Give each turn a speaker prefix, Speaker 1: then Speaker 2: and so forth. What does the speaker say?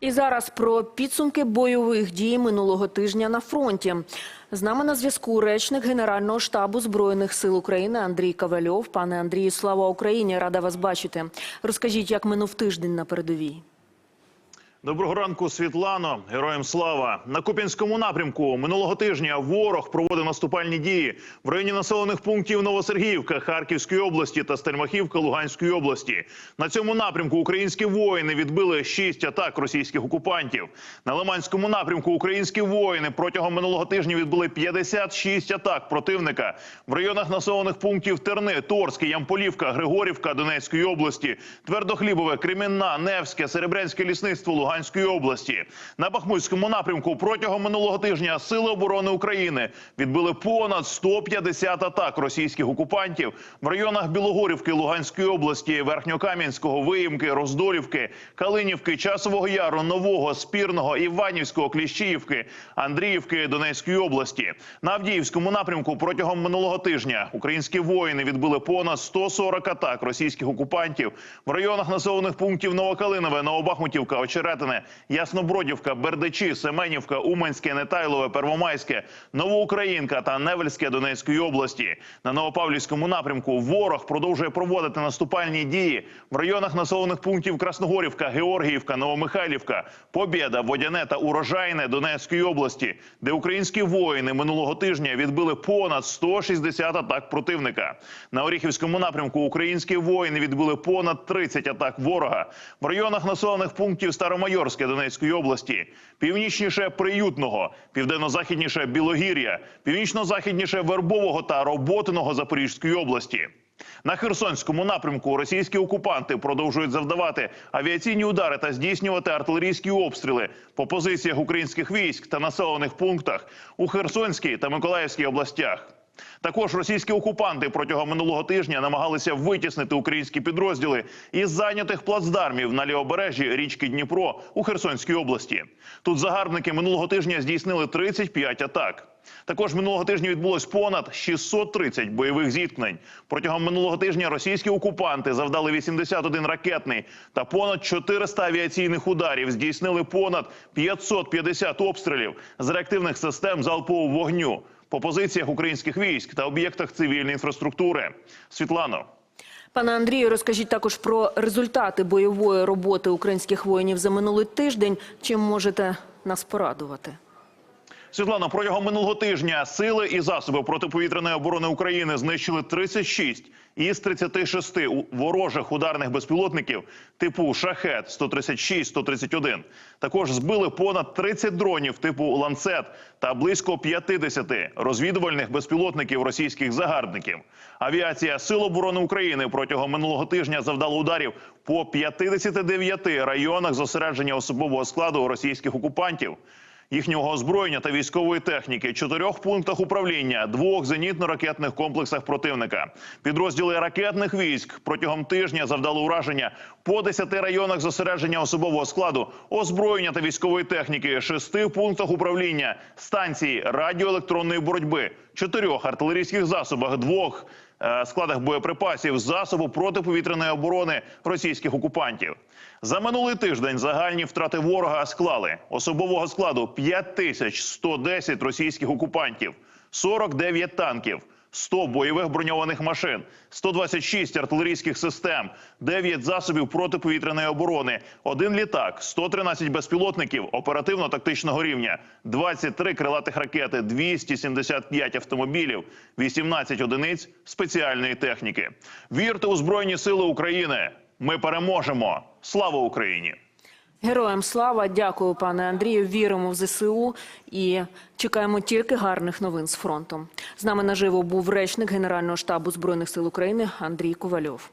Speaker 1: І зараз про підсумки бойових дій минулого тижня на фронті. З нами на зв'язку речник Генерального штабу Збройних сил України Андрій Кавальов. Пане Андрію, слава Україні! Рада вас бачити. Розкажіть, як минув тиждень на передовій.
Speaker 2: Доброго ранку, Світлано. Героям слава на Куп'янському напрямку минулого тижня ворог проводив наступальні дії в районі населених пунктів Новосергіївка, Харківської області та Стельмахівка Луганської області. На цьому напрямку українські воїни відбили шість атак російських окупантів. На Лиманському напрямку українські воїни протягом минулого тижня відбили 56 атак противника в районах населених пунктів Терни, Торське, Ямполівка, Григорівка Донецької області, Твердохлібове, Кремінна, Невське, Серебрянське лісництво Луганської області. На Бахмутському напрямку протягом минулого тижня Сили оборони України відбили понад 150 атак російських окупантів в районах Білогорівки Луганської області, Верхньокам'янського, Виїмки, Роздолівки, Калинівки, Часового Яру, Нового, Спірного, Іванівського, Кліщіївки, Андріївки Донецької області. На Авдіївському напрямку протягом минулого тижня українські воїни відбили понад 140 атак російських окупантів в районах населених пунктів Новокалинове, Новобахмутівка, Очеретине, Яснобродівка, Бердичі, Семенівка, Уманське, Нетайлове, Первомайське, Новоукраїнка та Невельське Донецької області. На Новопавлівському напрямку ворог продовжує проводити наступальні дії в районах населених пунктів Красногорівка, Георгіївка, Новомихайлівка, Побєда, Водяне та Урожайне Донецької області, де українські воїни минулого тижня відбили понад 160 атак противника. На Оріхівському напрямку українські воїни відбили понад 30 атак ворога в районах населених пунктів Старомайорське Донецької області, північніше Приютного, південно-західніше Білогір'я, північно-західніше Вербового та Роботиного Запорізької області. На Херсонському напрямку російські окупанти продовжують завдавати авіаційні удари та здійснювати артилерійські обстріли по позиціях українських військ та населених пунктах у Херсонській та Миколаївській областях. Також російські окупанти протягом минулого тижня намагалися витіснити українські підрозділи із зайнятих плацдармів на лівобережжі річки Дніпро у Херсонській області. Тут загарбники минулого тижня здійснили 35 атак. Також минулого тижня відбулось понад 630 бойових зіткнень. Протягом минулого тижня російські окупанти завдали 81 ракетний та понад 400 авіаційних ударів. Здійснили понад 550 обстрілів з реактивних систем залпового вогню по позиціях українських військ та об'єктах цивільної інфраструктури. Світлано.
Speaker 1: Пане Андрію, розкажіть також про результати бойової роботи українських воїнів за минулий тиждень. Чим можете нас порадувати?
Speaker 2: Світлана, протягом минулого тижня сили і засоби протиповітряної оборони України знищили 36 із 36 у- ворожих ударних безпілотників типу Шахет 136-131. Також збили понад 30 дронів типу Ланцет та близько 50 розвідувальних безпілотників російських загарбників. Авіація Сил оборони України протягом минулого тижня завдала ударів по 59 районах зосередження особового складу російських окупантів їхнього озброєння та військової техніки, чотирьох пунктах управління, двох зенітно-ракетних комплексах противника. Підрозділи ракетних військ протягом тижня завдали ураження по 10 районах зосередження особового складу, озброєння та військової техніки, шести пунктах управління, станції радіоелектронної боротьби, чотирьох артилерійських засобах, двох складах боєприпасів, засобу протиповітряної оборони російських окупантів. За минулий тиждень загальні втрати ворога склали особового складу 5110 російських окупантів, 49 танків. 100 бойових броньованих машин, 126 артилерійських систем, 9 засобів протиповітряної оборони, один літак, 113 безпілотників оперативно-тактичного рівня, 23 крилатих ракети, 275 автомобілів, 18 одиниць спеціальної техніки. Вірте у Збройні Сили України! Ми переможемо! Слава Україні!
Speaker 1: Героям слава, дякую, пане Андрію. Віримо в ЗСУ і чекаємо тільки гарних новин з фронту. З нами наживо був речник Генерального штабу збройних сил України Андрій Ковальов.